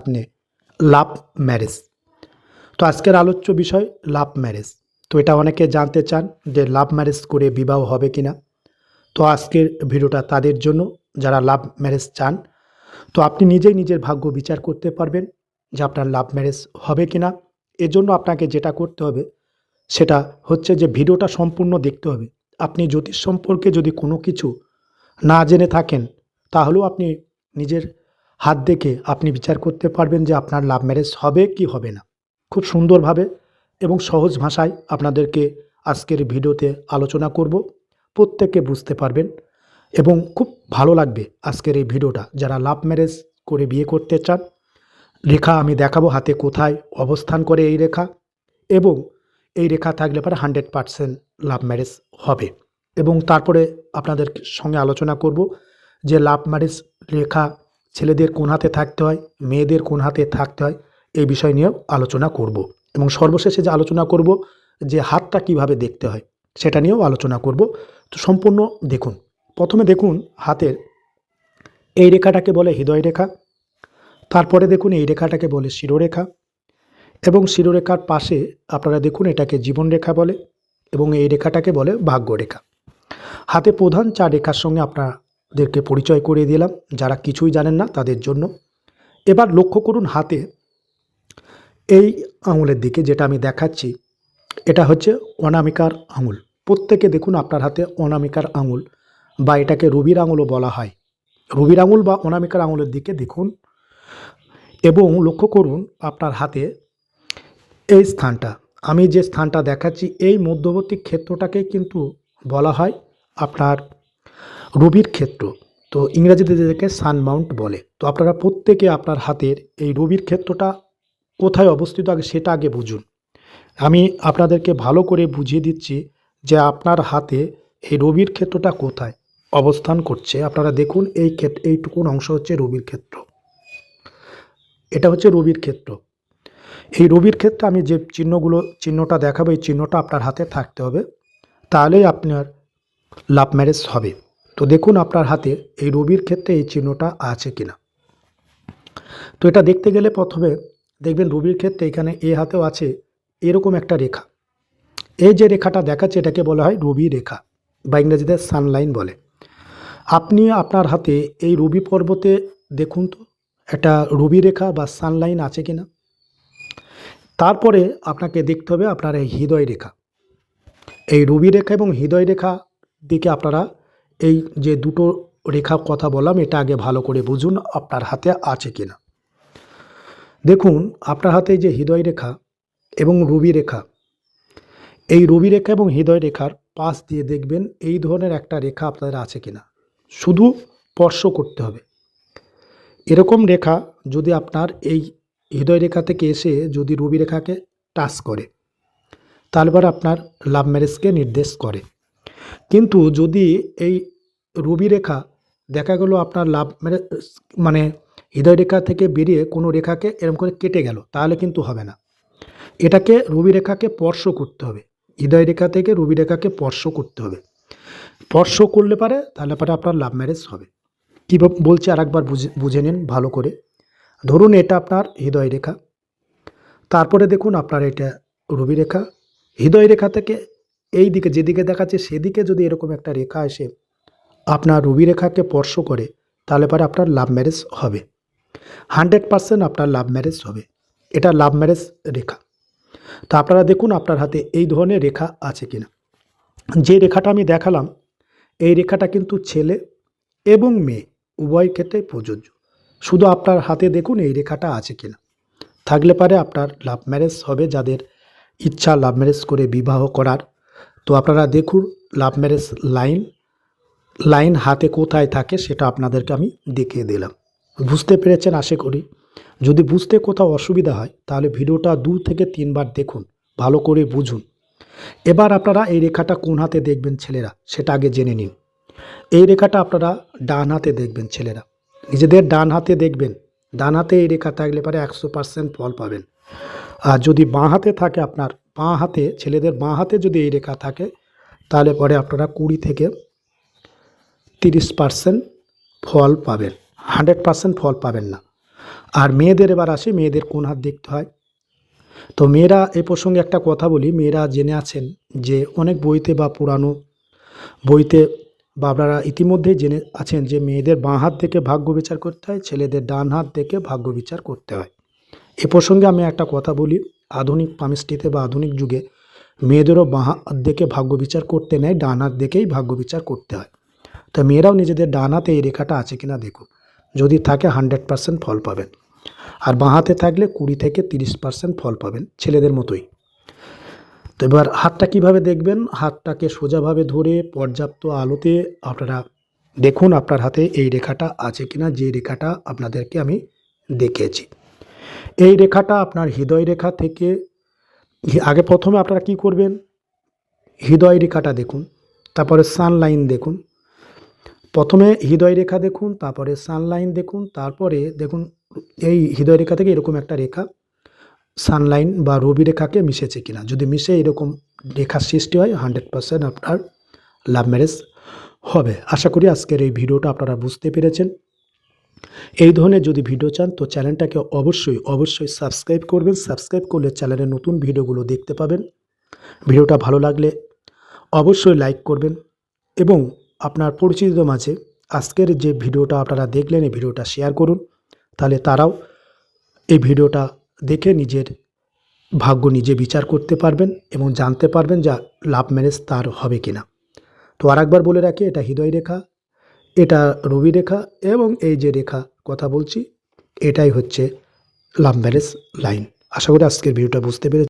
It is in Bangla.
আপনি লাভ ম্যারেজ। তো আজকের আলোচ্য বিষয় লাভ ম্যারেজ। তো এটা অনেকে জানতে চান যে লাভ ম্যারেজ করে বিবাহ হবে কি না তো আজকের ভিডিওটা তাদের জন্য, যারা লাভ ম্যারেজ চান, তো আপনি নিজেই নিজের ভাগ্য বিচার করতে পারবেন যে আপনার লাভ ম্যারেজ হবে কি কিনা এজন্য আপনাকে যেটা করতে হবে, সেটা হচ্ছে যে ভিডিওটা সম্পূর্ণ দেখতে হবে। আপনি জ্যোতিষ সম্পর্কে যদি কোনো কিছু না জেনে থাকেন, তাহলেও আপনি নিজের হাত দেখে আপনি বিচার করতে পারবেন যে আপনার লাভ ম্যারেজ হবে কি হবে না। খুব সুন্দরভাবে এবং সহজ ভাষায় আপনাদেরকে আজকের ভিডিওতে আলোচনা করব। প্রত্যেকে বুঝতে পারবেন এবং খুব ভালো লাগবে আজকের এই ভিডিওটা। যারা লাভ ম্যারেজ করে বিয়ে করতে চান, রেখা আমি দেখাবো হাতে কোথায় অবস্থান করে এই রেখা এবং এই রেখা থাকলে পরে হান্ড্রেড পারসেন্ট লাভ ম্যারেজ হবে। এবং তারপরে আপনাদের সঙ্গে আলোচনা করব যে লাভ ম্যারেজ রেখা ছেলেদের কোন হাতে থাকতে হয়, মেয়েদের কোন হাতে থাকতে হয়, এই বিষয় নিয়েও আলোচনা করব। এবং সর্বশেষে যে আলোচনা করব, যে হাতটা কীভাবে দেখতে হয়, সেটা নিয়েও আলোচনা করব। তো সম্পূর্ণ দেখুন। প্রথমে দেখুন হাতের এই রেখাটাকে বলে হৃদয় রেখা, তারপরে দেখুন এই রেখাটাকে বলে শিরোরেখা এবং শিরোরেখার পাশে আপনারা দেখুন এটাকে জীবন রেখা বলে এবং এই রেখাটাকে বলে ভাগ্যরেখা হাতে প্রধান চার রেখার সঙ্গে আপনাদেরকে পরিচয় করিয়ে দিলাম। যারা কিছুই জানেন না তাদের জন্য। এবার লক্ষ্য করুন হাতে এই আঙুলের দিকে যেটা আমি দেখাচ্ছি। এটা হচ্ছে অনামিকার আঙুল। প্রত্যেকে দেখুন আপনার হাতে অনামিকার আঙুল বা এটাকে রবির আঙুলও বলা হয়। রবির আঙুল বা অনামিকার আঙুলের দিকে দেখুন এবং লক্ষ্য করুন আপনার হাতে এই স্থানটা। আমি যে স্থানটা দেখাচ্ছি, এই মধ্যবর্তী ক্ষেত্রটাকে কিন্তু বলা হয় আপনার রবির ক্ষেত্র। তো ইংরেজিতে যেটাকে সানমাউন্ট বলে। তো আপনারা প্রত্যেকে আপনার হাতের এই রবির ক্ষেত্রটা কোথায় অবস্থিত আগে সেটা আগে বুঝুন। আমি আপনাদেরকে ভালো করে বুঝিয়ে দিচ্ছি যে আপনার হাতে এই রবির ক্ষেত্রটা কোথায় অবস্থান করছে। আপনারা দেখুন এই ক্ষেত্র এইটুকুন অংশ হচ্ছে রবির ক্ষেত্র। এটা হচ্ছে রবির ক্ষেত্র। এই রবির ক্ষেত্রে আমি যে চিহ্নগুলো, চিহ্নটা দেখাবো, এই চিহ্নটা আপনার হাতে থাকতে হবে। তাহলেই আপনার লাভ ম্যারেজ হবে। তো দেখুন আপনার হাতে এই রবির ক্ষেত্রে এই চিহ্নটা আছে কিনা। তো এটা দেখতে গেলে প্রথমে দেখবেন রবির ক্ষেত্রে এখানে এ হাতেও আছে এরকম একটা রেখা। এই যে রেখাটা দেখাচ্ছে এটাকে বলা হয় রবি রেখা, বা ইংরেজিতে সানলাইন বলে। আপনি আপনার হাতে এই রবি পর্বতে দেখুন তো, একটা রবি রেখা বা সানলাইন আছে কিনা। তারপরে আপনাকে দেখতে হবে আপনার এই হৃদয় রেখা। এই রবি রেখা এবং হৃদয় রেখা দিকে আপনারা এই যে দুটো রেখা কথা বললাম, এটা আগে ভালো করে বুঝুন আপনার হাতে আছে কি না দেখুন, আপনার হাতে যে হৃদয় রেখা এবং রবি রেখা, এই রবি রেখা এবং হৃদয় রেখার পাশ দিয়ে দেখবেন এই ধরনের একটা রেখা আপনাদের আছে কিনা। শুধু স্পর্শ করতে হবে। এরকম রেখা যদি আপনার এই হৃদয় রেখা থেকে এসে যদি রবি রেখাকে টাচ করে তারপর আপনার লাভ ম্যারেজকে নির্দেশ করে। কিন্তু যদি এই রবি রেখা দেখা গেলো আপনার লাভ ম্যারেজ মানে হৃদয় রেখা থেকে বেরিয়ে কোনো রেখাকে এরকম করে কেটে গেল, তাহলে কিন্তু হবে না। এটাকে রবি রেখাকে স্পর্শ করতে হবে। হৃদয় রেখা থেকে রবি রেখাকে স্পর্শ করতে হবে। স্পর্শ করলে পারে, তাহলে পরে আপনার লাভ ম্যারেজ হবে। কী বলছি আর একবার বুঝে বুঝে নিন ভালো করে। ধরুন এটা আপনার হৃদয় রেখা। তারপরে দেখুন আপনার এটা রবি রেখা। হৃদয় রেখা থেকে এই দিকে যেদিকে দেখাচ্ছে সেদিকে যদি এরকম একটা রেখা এসে আপনার রবি রেখাকে স্পর্শ করে, তাহলে পরে আপনার লাভ ম্যারেজ হবে। হান্ড্রেড পারসেন্ট আপনার লাভ ম্যারেজ হবে। এটা লাভ ম্যারেজ রেখা। তো আপনারা দেখুন আপনার হাতে এই ধরনের রেখা আছে কিনা। যে রেখাটা আমি দেখালাম, এই রেখাটা কিন্তু ছেলে এবং মেয়ে, উভয় ক্ষেত্রে প্রযোজ্য। শুধু আপনার হাতে দেখুন এই রেখাটা আছে কিনা। থাকলে পারে আপনার লাভ ম্যারেজ হবে, যাদের ইচ্ছা লাভ ম্যারেজ করে বিবাহ করার তো আপনারা দেখুন লাভ ম্যারেজ লাইন লাইন হাতে কোথায় থাকে সেটা আপনাদেরকে আমি দেখিয়ে দিলাম। বুঝতে পেরেছেন? আশা করি। যদি বুঝতে কোথাও অসুবিধা হয়, তাহলে ভিডিওটা দু থেকে তিনবার দেখুন, ভালো করে বুঝুন। এবার আপনারা এই রেখাটা কোন হাতে দেখবেন ছেলেরা, সেটা আগে জেনে নিন। এই রেখাটা আপনারা ডান হাতে দেখবেন ছেলেরা। নিজেদের ডান হাতে দেখবেন। ডান হাতে এই রেখা থাকলে পারে একশো পার্সেন্ট ফল পাবেন। আর যদি বাঁ হাতে থাকে আপনার বাঁ হাতে, ছেলেদের বাঁ হাতে যদি এই রেখা থাকে, তাহলে পরে আপনারা কুড়ি থেকে তিরিশ পার্সেন্ট ফল পাবেন। হান্ড্রেড পার্সেন্ট ফল পাবেন না। আর মেয়েদের এবার আসে, মেয়েদের কোন হাত দেখতে হয়? তো মেয়েরা এ প্রসঙ্গে একটা কথা বলি, মেয়েরা জেনে আছেন যে অনেক বইতে বা পুরানো বইতে বা আপনারা ইতিমধ্যেই জেনে আছেন যে মেয়েদের বাঁ হাত থেকে ভাগ্য বিচার করতে হয়, ছেলেদের ডান হাত থেকে ভাগ্য বিচার করতে হয়। এ প্রসঙ্গে আমি একটা কথা বলি। আধুনিক পামিস্ট্রিতে বা আধুনিক যুগে মেয়েদেরও বাঁ হাত দেখে ভাগ্য বিচার করতে নেয়, ডান হাত দেখেই ভাগ্য বিচার করতে হয়। তো মেয়েরাও নিজেদের ডান হাতে এই রেখাটা আছে কিনা দেখুন। যদি থাকে হান্ড্রেড পার্সেন্ট ফল পাবেন। আর বাঁ হাতে থাকলে কুড়ি থেকে তিরিশ পার্সেন্ট ফল পাবেন ছেলেদের মতোই। তো এবার হাতটা কীভাবে দেখবেন? হাতটাকে সোজাভাবে ধরে পর্যাপ্ত আলোতে আপনারা দেখুন আপনার হাতে এই রেখাটা আছে কিনা, যে রেখাটা আপনাদেরকে আমি দেখিয়েছি। এই রেখাটা আপনার হৃদয় রেখা থেকে, আগে প্রথমে আপনারা কি করবেন? হৃদয় রেখাটা দেখুন, তারপরে সানলাইন দেখুন। প্রথমে হৃদয় রেখা দেখুন, তারপরে সানলাইন দেখুন, তারপরে দেখুন এই হৃদয় রেখা থেকে এরকম একটা রেখা সানলাইন বা রবি রেখাকে মিশেছে কিনা। যদি মিশে এরকম রেখা সৃষ্টি হয়, হান্ড্রেড পারসেন্ট আপনার লাভ ম্যারেজ হবে। আশা করি আজকের এই ভিডিওটা আপনারা বুঝতে পেরেছেন। এই ধরনের যদি ভিডিও চান, তো চ্যানেলটাকে অবশ্যই অবশ্যই সাবস্ক্রাইব করবেন। সাবস্ক্রাইব করলে চ্যানেলের নতুন ভিডিওগুলো দেখতে পাবেন। ভিডিওটা ভালো লাগলে অবশ্যই লাইক করবেন এবং আপনার পরিচিতদের মাঝে আজকের যে ভিডিওটা আপনারা দেখলেন, এই ভিডিওটা শেয়ার করুন। তাহলে তারাও এই ভিডিওটা দেখে নিজের ভাগ্য নিজে বিচার করতে পারবেন এবং জানতে পারবেন যা লাভ ম্যারেজ তার হবে কিনা। তো আরেকবার বলে রাখি, এটা হৃদয় রেখা এটা রবি রেখা এবং এই যে রেখা কথা বলছি, এটাই হচ্ছে লাম্বারেস লাইন আশা করি আজকের ভিডিওটা বুঝতে পেরে